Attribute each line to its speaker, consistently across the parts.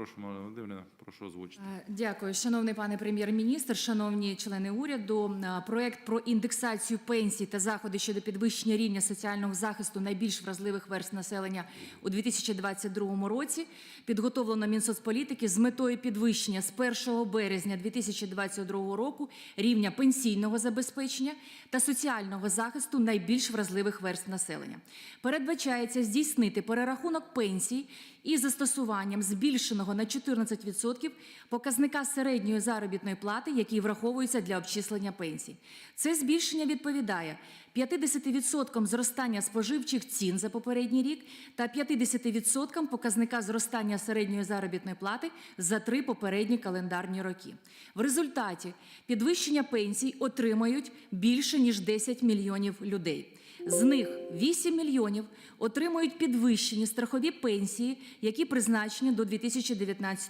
Speaker 1: Прошу, Марина Володимирівна, прошу озвучити.
Speaker 2: Е, Дякую, шановний пане прем'єр-міністр, шановні члени уряду. Е, Проект про індексацію пенсій та заходи щодо підвищення рівня соціального захисту найбільш вразливих верств населення у 2022 році підготовлено Мінсоцполітики з метою підвищення з 1 березня 2022 року рівня пенсійного забезпечення та соціального захисту найбільш вразливих верств населення. Передбачається здійснити перерахунок пенсій із застосуванням збільшеного на 14% показника середньої заробітної плати, який враховується для обчислення пенсій. Це збільшення відповідає 50% зростання споживчих цін за попередній рік та 50% показника зростання середньої заробітної плати за три попередні календарні роки. В результаті підвищення пенсій отримають більше ніж 10 мільйонів людей. З них 8 мільйонів отримують підвищені страхові пенсії, які призначені до 2019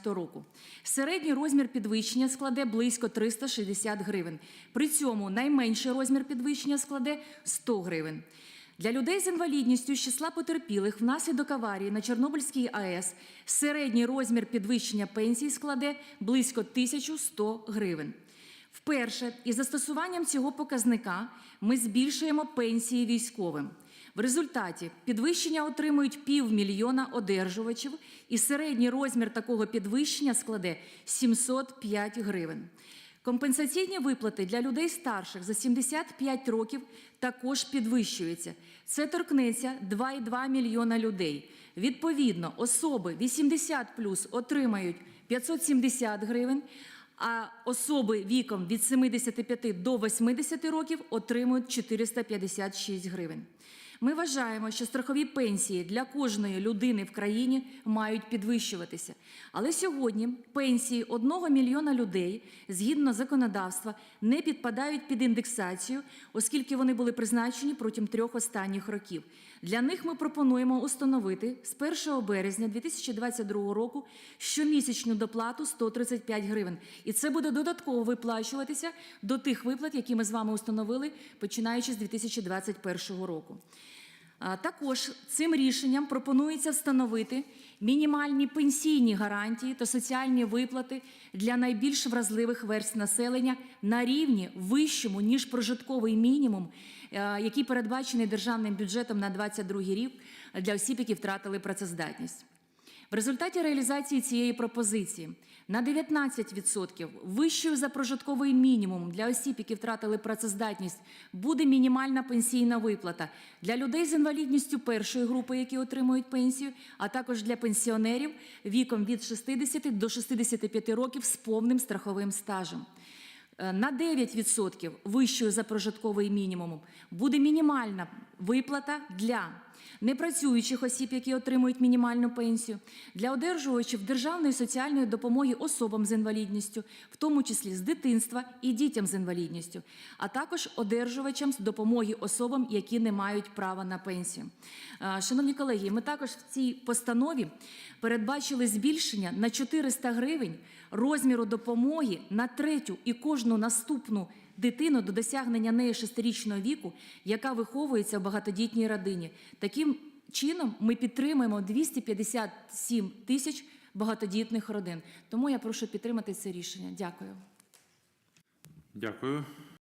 Speaker 2: року. Середній розмір підвищення складе близько 360 гривень. При цьому найменший розмір підвищення складе 100 гривень. Для людей з інвалідністю з числа потерпілих внаслідок аварії на Чорнобильській АЕС середній розмір підвищення пенсії складе близько 1100 гривень. Вперше із застосуванням цього показника ми збільшуємо пенсії військовим. В результаті підвищення отримують півмільйона одержувачів, і середній розмір такого підвищення складе 705 гривень. Компенсаційні виплати для людей старших за 75 років також підвищуються. Це торкнеться 2,2 мільйона людей. Відповідно, особи 80 отримають 570 гривень, а особи віком від 75 до 80 років отримують 456 гривень. Ми вважаємо, що страхові пенсії для кожної людини в країні мають підвищуватися. Але сьогодні пенсії одного мільйона людей згідно законодавства не підпадають під індексацію, оскільки вони були призначені протягом трьох останніх років. Для них ми пропонуємо установити з 1 березня 2022 року щомісячну доплату 135 гривень. І це буде додатково виплачуватися до тих виплат, які ми з вами установили, починаючи з 2021 року. Також цим рішенням пропонується встановити мінімальні пенсійні гарантії та соціальні виплати для найбільш вразливих верств населення на рівні вищому ніж прожитковий мінімум, е, який передбачений державним бюджетом на 2022 рік для осіб, які втратили працездатність. В результаті реалізації цієї пропозиції на 19% вищою за прожитковий мінімум для осіб, які втратили працездатність, буде мінімальна пенсійна виплата для людей з інвалідністю першої групи, які отримують пенсію, а також для пенсіонерів віком від 60 до 65 років з повним страховим стажем. Е, На 9% вищою за прожитковий мінімум буде мінімальна виплата для непрацюючих осіб, які отримують мінімальну пенсію, для одержувачів державної соціальної допомоги особам з інвалідністю, в тому числі з дитинства і дітям з інвалідністю, а також одержувачам з допомоги особам, які не мають права на пенсію. Шановні колеги, ми також в цій постанові передбачили збільшення на 400 гривень розміру допомоги на третю і кожну наступну дитину до досягнення неї шестирічного віку, яка виховується в багатодітній родині. Таким чином ми підтримуємо 257 тисяч багатодітних родин. Тому я прошу підтримати це рішення. Дякую.
Speaker 1: Дякую.